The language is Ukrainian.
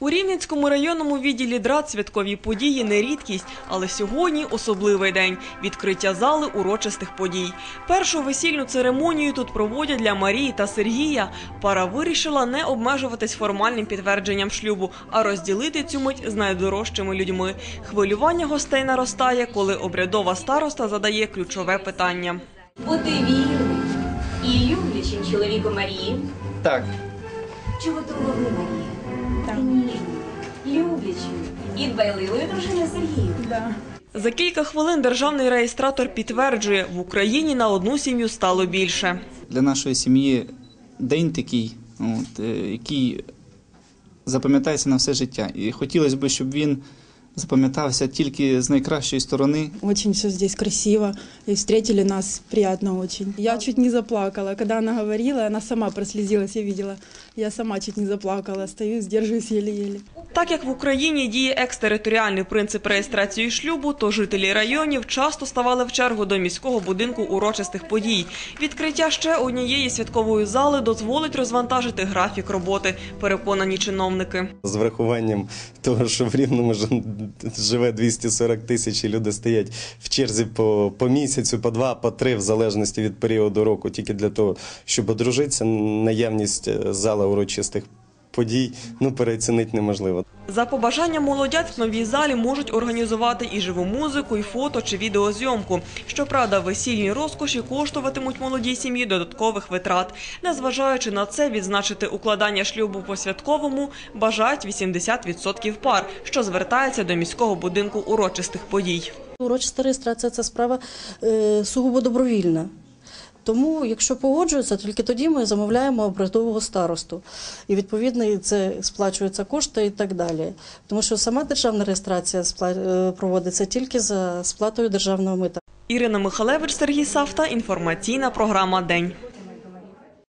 У Рівненському районному відділі драт святкові події не рідкість, але сьогодні особливий день – відкриття зали урочистих подій. Першу весільну церемонію тут проводять для Марії та Сергія. Пара вирішила не обмежуватись формальним підтвердженням шлюбу, а розділити цю мить з найдорожчими людьми. Хвилювання гостей наростає, коли обрядова староста задає ключове питання. Бути вірним і люблячим чоловіком Марії. Так, Чи готова ви, Марія? Так. Люблячою і дбайливою дружиною Сергію. За кілька хвилин державний реєстратор підтверджує, в Україні на одну сім'ю стало більше. для нашої сім'ї день такий, от, е, який запам'ятається на все життя. І хотілося б, щоб він запам'ятався тільки з найкращої сторони. Очень все здесь красиво, и встретили нас приятно очень. Я чуть не заплакала, когда она говорила, она сама прослезилась, я видела. Я сама чуть не заплакала, стою, сдерживаюсь еле-еле. Так як в Україні діє екстериторіальний принцип реєстрації шлюбу, то жителі районів часто ставали в чергу до міського будинку урочистих подій. Відкриття ще однієї святкової зали дозволить розвантажити графік роботи, переконані чиновники. З врахуванням того, що в Рівному живе 240 тисяч, і люди стоять в черзі по, по місяцю, по два, по три, в залежності від періоду року, тільки для того, щоб одружитися, наявність е, зала урочистих подій ну, переоцінити неможливо. За побажанням молодят в новій залі можуть організувати і живу музику, і фото чи відеозйомку. Щоправда, весільні розкоші коштуватимуть молодій сім'ї додаткових витрат. Незважаючи на це, відзначити укладання шлюбу по святковому бажають 80% пар, що звертається до міського будинку урочистих подій. Урочиста реєстрація це справа е, сугубо добровільна. Тому, якщо погоджуються, тільки тоді ми замовляємо обрядового старосту. І відповідно це сплачуються кошти і так далі. Тому що сама державна реєстрація е, проводиться тільки за сплатою державного мита. Ірина Михалевич, Сергій Савта. Інформаційна програма День.